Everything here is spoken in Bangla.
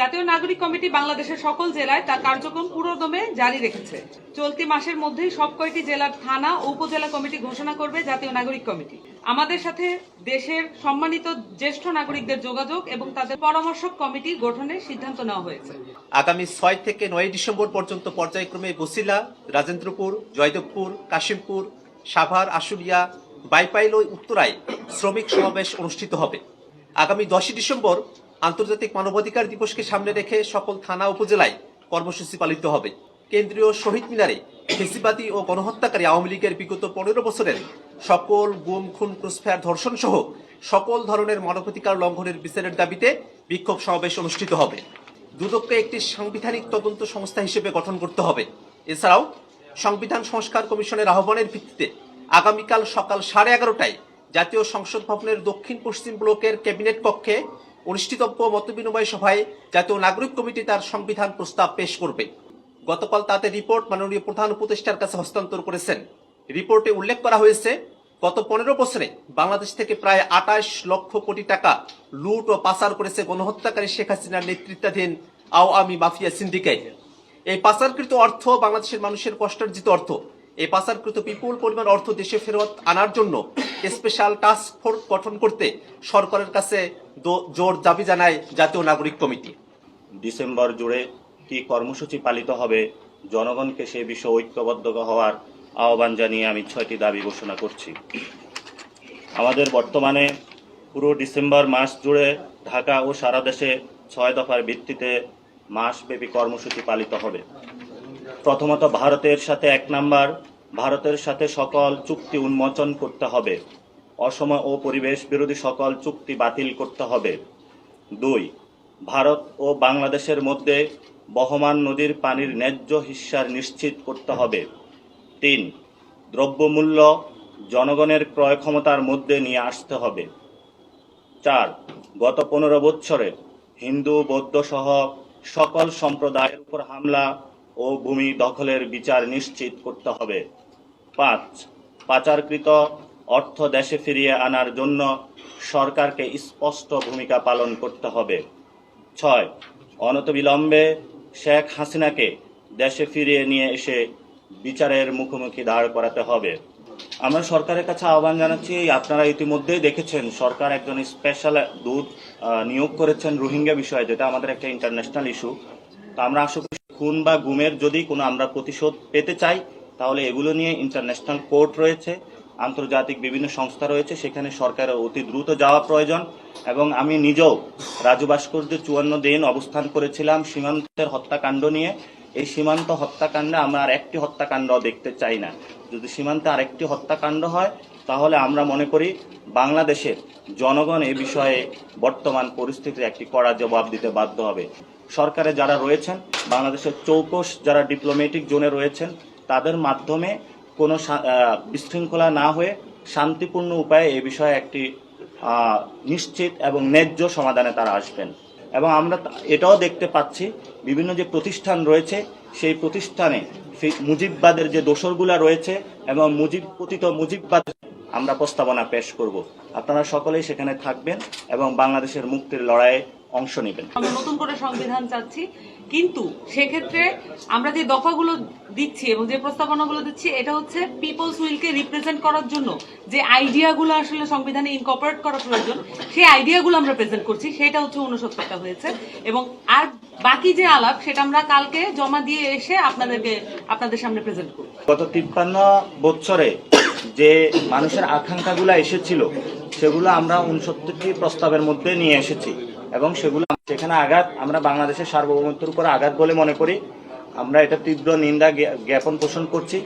জাতীয় নাগরিক কমিটি বাংলাদেশের সকল জেলায় তার কার্যক্রম পুরোদমে জারি রেখেছে। চলতি মাসের মধ্যেই সব কয়টি জেলার থানা ও উপজেলা কমিটি ঘোষণা করবে জাতীয় নাগরিক কমিটি। আমাদের সাথে দেশের সম্মানিত জ্যেষ্ঠ নাগরিকদের যোগাযোগ এবং তাদের পরামর্শক কমিটি গঠনের সিদ্ধান্ত নেওয়া হয়েছে। আগামী ছয় থেকে নয় ডিসেম্বর পর্যন্ত পর্যায়ক্রমে বসিলা, রাজেন্দ্রপুর, জয়দেবপুর, কাশিমপুর, সাভার, আশুলিয়া, বাইপাইল ও উত্তরায় শ্রমিক সমাবেশ অনুষ্ঠিত হবে। আগামী দশই ডিসেম্বর আন্তর্জাতিক মানবাধিকার দিবসকে সামনে রেখে সকল থানা উপজেলায় কর্মসূচি পালিত হবে। কেন্দ্রীয় শহীদ মিনারে ফেসিবাদী ও গণহত্যাকারী আওয়ামী লীগের বিগত পনেরো বছরের সকল গুম, খুন, ক্রুসফায়ার ধর্ষণ সহ সকল ধরনের মানবাধিকার লঙ্ঘনের বিচারের দাবিতে বিক্ষোভ সমাবেশ অনুষ্ঠিত হবে। দুদককে একটি সাংবিধানিক তদন্ত সংস্থা হিসেবে গঠন করতে হবে। এছাড়াও সংবিধান সংস্কার কমিশনের আহ্বানের ভিত্তিতে আগামীকাল সকাল সাড়ে এগারোটায় জাতীয় সংসদ ভবনের দক্ষিণ পশ্চিম ব্লকের ক্যাবিনেট কক্ষে অনুষ্ঠিতব্য মতবিনিময় সভায় জাতীয় নাগরিক কমিটি তার সংবিধান প্রস্তাব পেশ করবে। গতকাল তাতে রিপোর্ট মাননীয় প্রধান উপদেষ্টার কাছে হস্তান্তর করেছেন। রিপোর্টে উল্লেখ করা হয়েছে, গত পনেরো বছরে বাংলাদেশ থেকে প্রায় আঠাশ লক্ষ কোটি টাকা লুট ও পাচার করেছে গণহত্যাকারী শেখ হাসিনার নেতৃত্বাধীন আওয়ামী মাফিয়া সিন্ডিকেট। এই পাচারকৃত অর্থ বাংলাদেশের মানুষের কষ্টার্জিত অর্থ। এই পাচারকৃত বিপুল পরিমাণ অর্থ দেশে ফেরত আনার জন্য স্পেশাল টাস্ক ফোর্স গঠন করতে সরকারের কাছে জোর দাবি জানায় জাতীয় নাগরিক কমিটি। ডিসেম্বর জুড়ে কি কর্মসূচি পালিত হবে, জনগণকে সে বিষয়ে ঐক্যবদ্ধ হওয়ার আহ্বান জানিয়ে আমি ছয়টি দাবি ঘোষণা করছি। আমাদের বর্তমানে পুরো ডিসেম্বর মাস জুড়ে ঢাকা ও সারা দেশে ছয় দফার ভিত্তিতে মাসব্যাপী কর্মসূচি পালিত হবে। প্রথমত ভারতের সাথে এক নাম্বার ভারতের সাথে সকল চুক্তি উন্মোচন করতে হবে। অসম ও পরিবেশ বিরোধী সকল চুক্তি বাতিল করতে হবে। দুই, ভারত ও বাংলাদেশের মধ্যে বহমান নদীর পানির ন্যায্য হিস্যার নিশ্চিত করতে হবে। তিন, দ্রব্যমূল্য জনগণের ক্রয় ক্ষমতার মধ্যে নিয়ে আসতে হবে। চার, গত পনেরো বৎসরে হিন্দু বৌদ্ধ সহ সকল সম্প্রদায়ের উপর হামলা ও ভূমি দখলের বিচার নিশ্চিত করতে হবে। পাঁচ, পাচারকৃত অর্থ দেশে ফিরিয়ে আনার জন্য সরকারকে স্পষ্ট ভূমিকা পালন করতে হবে। ছয়, অনতবিলম্বে শেখ হাসিনাকে দেশে ফিরিয়ে নিয়ে এসে বিচারের মুখোমুখি দাঁড় করাতে হবে। আমরা সরকারের কাছে আহ্বান জানাচ্ছি, আপনারা ইতিমধ্যেই দেখেছেন, সরকার একজন স্পেশাল দূত নিয়োগ করেছেন রোহিঙ্গা বিষয়ে, যেটা আমাদের একটা ইন্টারন্যাশনাল ইস্যু তো আমরা আশা করি খুন বা গুমের যদি কোনো আমরা প্রতিশোধ পেতে চাই, তাহলে এগুলো নিয়ে ইন্টারন্যাশনাল কোর্ট রয়েছে, আন্তর্জাতিক বিভিন্ন সংস্থা রয়েছে, সেখানে সরকারের অতি দ্রুত যাওয়া প্রয়োজন। এবং আমি নিজেও রাজু ভাস্কর্যে চুয়ান্ন দিন অবস্থান করেছিলাম সীমান্তের হত্যাকাণ্ড নিয়ে। এই সীমান্ত হত্যাকাণ্ডে আমরা আর একটি হত্যাকাণ্ড দেখতে চাই না। যদি সীমান্তে আরেকটি হত্যাকাণ্ড হয়, তাহলে আমরা মনে করি বাংলাদেশের জনগণ এ বিষয়ে বর্তমান পরিস্থিতির একটি কড়া জবাব দিতে বাধ্য হবে। সরকারে যারা রয়েছেন, বাংলাদেশের চৌকস যারা ডিপ্লোম্যাটিক জোনে রয়েছেন, তাদের মাধ্যমে কোনো বিশৃঙ্খলা না হয়ে শান্তিপূর্ণ উপায়ে এ বিষয়ে একটি নিশ্চিত এবং ন্যায্য সমাধানে তারা আসবেন। এবং আমরা এটাও দেখতে পাচ্ছি, বিভিন্ন যে প্রতিষ্ঠান রয়েছে, সেই প্রতিষ্ঠানে মুজিববাদের যে দোসরগুলা রয়েছে এবং মুজিব পতিত মুজিববাদ আমরা প্রস্তাবনা পেশ করব। আপনারা সকলেই সেখানে থাকবেন এবং বাংলাদেশের মুক্তির লড়াইয়ে অংশ নেবেন। আমরা নতুন করে সংবিধান চাচ্ছি কিন্তু সেক্ষেত্রে আমরা যে দফাগুলো দিচ্ছি এবং যে প্রস্তাবনাগুলো দিচ্ছি এটা হচ্ছে পিপলস উইলকে রিপ্রেজেন্ট করার জন্য যে আইডিয়াগুলো আসলে সংবিধানে ইনকর্পোরেট করা প্রয়োজন সেই আইডিয়াগুলো আমরা প্রেজেন্ট করছি সেটা হচ্ছে উনসত্তরটা হয়েছে। এবং আর বাকি যে আলাপ সেটা আমরা কালকে জমা দিয়ে এসে আপনাদেরকে আপনাদের সামনে প্রেজেন্ট করব। গত তিপ্পান্ন বছরে যে মানুষের আকাঙ্ক্ষাগুলো এসেছিল সেগুলো আমরা উনসত্তরটি প্রস্তাবের মধ্যে নিয়ে এসেছি। এবং সেগুলো সেখানে আঘাত, আমরা বাংলাদেশের সার্বভৌমত্বের উপর আঘাত বলে মনে করি। আমরা এটা তীব্র নিন্দা জ্ঞাপন পোষণ করছি।